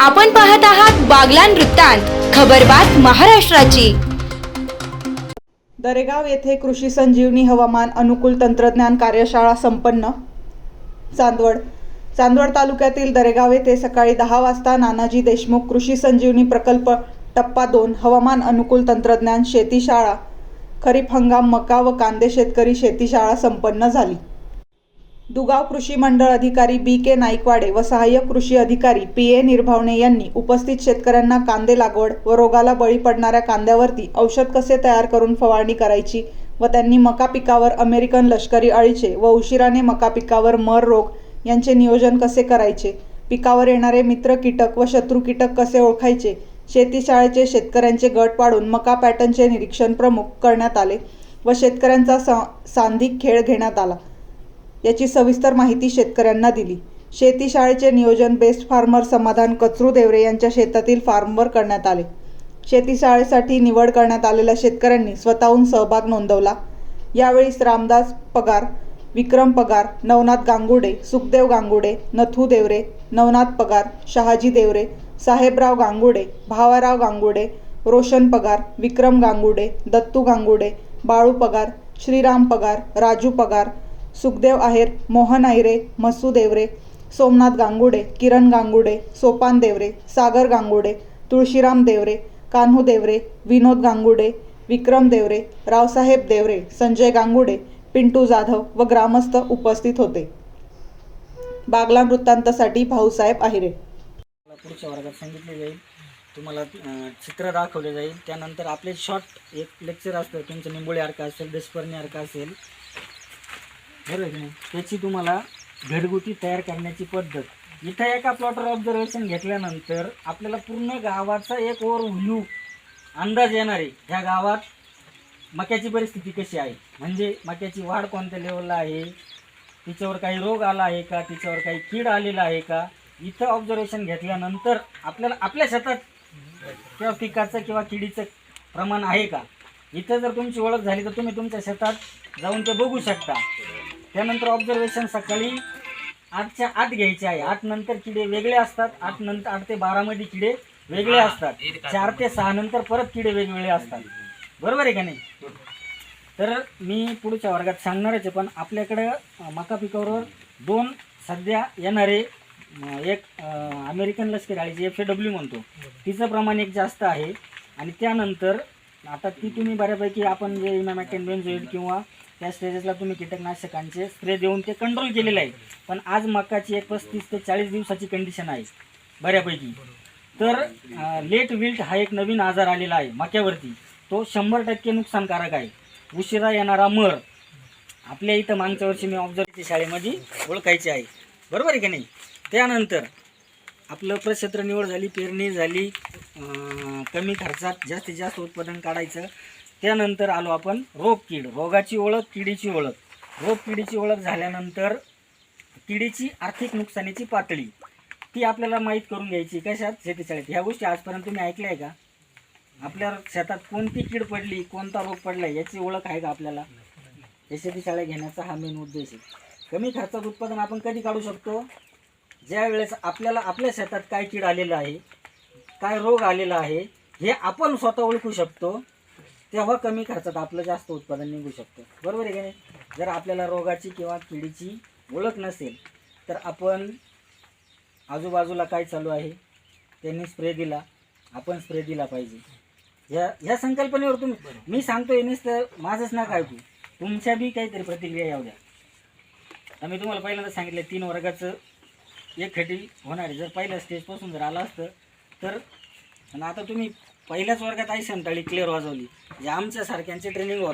आपण पाहत आहात बागलान वृत्तांत खबरबात महाराष्ट्राची. दरेगाव येथे कृषी संजीवनी हवामान अनुकूल तंत्रज्ञान कार्यशाळा संपन्न. चांदवड. चांदवड तालुक्यातील दरेगाव येथे सकाळी दहा वाजता नानाजी देशमुख कृषी संजीवनी प्रकल्प टप्पा दोन हवामान अनुकूल तंत्रज्ञान शेतीशाळा खरीप हंगाम मका व कांदे शेतकरी शेतीशाळा संपन्न झाली. दुगाव कृषी मंडळ अधिकारी बी के नाईकवाडे व सहाय्यक कृषी अधिकारी पी ए निर्भावणे यांनी उपस्थित शेतकऱ्यांना कांदे लागवड व रोगाला बळी पडणाऱ्या कांद्यावरती औषध कसे तयार करून फवारणी करायची व त्यांनी मका पिकावर अमेरिकन लष्करी अळीचे व उशिराने मका पिकावर मर रोग यांचे नियोजन कसे करायचे? पिकावर येणारे मित्र कीटक व शत्रू कीटक कसे ओळखायचे? शेतीशाळेचे शेतकऱ्यांचे गट पाडून मका पॅटर्नचे निरीक्षण प्रमुख करण्यात आले व शेतकऱ्यांचा सा सांधिक खेळ घेण्यात आला. याची सविस्तर माहिती शेतकऱ्यांना दिली. शेती शाळेचे नियोजन बेस्ट फार्मर समाधान कचरू देवरे यांच्या शेतातील फार्मवर करण्यात आले. शेती शाळेसाठी निवड करण्यात आलेल्या शेतकऱ्यांनी स्वतःहून सहभाग नोंदवला. यावेळी रामदास पगार विक्रम पगार नवनाथ गांगुडे सुखदेव गांगुडे नथू देवरे नवनाथ पगार शहाजी देवरे साहेबराव गांगुडे भावाराव गांगुडे रोशन पगार विक्रम गांगुडे दत्तू गांगुडे बाळू पगार श्रीराम पगार राजू पगार सुखदेव आहेर मोहन आहिरे मसू देवरे सोमनाथ गांगुडे किरण गांगुडे सोपान देवरे सागर गांगुडे तुळशीराम देवरे कान्हू देवरे विनोद गांगुडे विक्रम देवरे रावसाहेब देवरे संजय गांगुडे पिंटू जाधव व ग्रामस्थ उपस्थित होते. बागला वृत्तांतासाठी भाऊसाहेब आहिरे. मला पुढच्या वर्गात सांगितले जाईल. तुम्हाला चित्र दाखवले जाईल. त्यानंतर आपले शॉर्ट एक लेक्चर असतं. तुमचं निंबोळी अर्क असेल देशपर्णी अर्क असेल. बरोबर की नाही? त्याची तुम्हाला घरगुती तयार करण्याची पद्धत. इथं एका प्लॉटर ऑब्झर्वेशन घेतल्यानंतर आपल्याला पूर्ण गावाचा एक ओव्हर व्ह्यू अंदाज येणार आहे. ह्या गावात मक्याची परिस्थिती कशी आहे? म्हणजे मक्याची वाढ कोणत्या लेवलला आहे? तिच्यावर काही रोग आला आहे का? तिच्यावर काही कीड आलेला आहे का? इथं ऑब्झर्वेशन घेतल्यानंतर आपल्याला आपल्या शेतात किंवा पिकाचं किंवा किडीचं प्रमाण आहे का? इथं जर तुमची ओळख झाली तर तुम्ही तुमच्या शेतात जाऊन ते बघू शकता. त्यानंतर ऑब्झर्वेशन सकाळी आठच्या आठ घ्यायचे आहे. आठ नंतर किडे वेगळे असतात. आठ नंतर आठ ते बारामध्ये किडे वेगळे असतात. चार ते सहा नंतर परत किडे वेगवेगळे असतात. बरोबर आहे का नाही? तर मी पुढच्या वर्गात सांगणारच आहे पण आपल्याकडं मका पिकावर दोन सध्या येणारे एक अमेरिकन लष्करी आळीची एफ ए डब्ल्यू म्हणतो. तिचं प्रमाण एक जास्त आहे. आणि त्यानंतर आता ती तुम्ही बऱ्यापैकी आपण जे इमॅमॅक्टेन किंवा त्या स्टेजेसला तुम्ही कीटकनाशकांचे स्प्रे देऊन ते कंट्रोल केलेलं आहे. पण आज मकाची एक पस्तीस ते चाळीस दिवसाची कंडिशन आहे बऱ्यापैकी. तर लेट विल्ट हा एक नवीन आजार आलेला आहे मक्यावरती. तो शंभर टक्के नुकसानकारक आहे. उशिरा येणारा मर आपल्या इथं मागच्या वर्षी मी ऑब्झर्व शाळेमध्ये ओळखायची आहे. बरोबर आहे की नाही? त्यानंतर आपलं प्रक्षेत्र निवड झाली पेरणी झाली कमी खर्चात जास्तीत जास्त उत्पादन काढायचं. त्यानंतर आलो आपण रोग कीड. रोगाची ओळख किडीची ओळख. रोग किडीची ओळख झाल्यानंतर किडीची आर्थिक नुकसानीची पातळी. ती आपल्याला माहीत करून घ्यायची. कशात? शेतीशाळेत. ह्या गोष्टी आजपर्यंत तुम्ही ऐकल्या आहे का? आपल्या शेतात कोणती कीड पडली कोणता रोग पडला याची ओळख आहे का आपल्याला? हे शेतीशाळा घेण्याचा हा मेन उद्देश आहे. कमी खर्चात उत्पादन आपण कधी काढू शकतो? ज्या वेळेस आपल्याला आपल्या शेतात काय कीड आलेलं आहे काय रोग आलेला आहे हे आपण स्वतः ओळखू शकतो. तेव्हा कमी खर्चात आपलं जास्त उत्पादन निघू शकतं. बरोबर आहे का नाही? जर आपल्याला रोगाची किंवा किडीची ओळख नसेल तर आपण आजूबाजूला काय चालू आहे? त्यांनी स्प्रे दिला. आपण स्प्रे दिला पाहिजे. ह्या ह्या संकल्पनेवर तुम्ही मी सांगतो येणेच तर माझंच ना काय तू तुमच्या बी काहीतरी प्रतिक्रिया येऊ द्या. मी तुम्हाला पहिल्यांदा सांगितलं तीन वर्गाचं एक खटी होणार आहे. जर पहिल्या स्टेजपासून जर आलं असतं तर आणि आता तुम्ही पहिल्याच वर्गात आई संताळी क्लिअर वाजवली. जे आमच्यासारख्यांचे ट्रेनिंग होत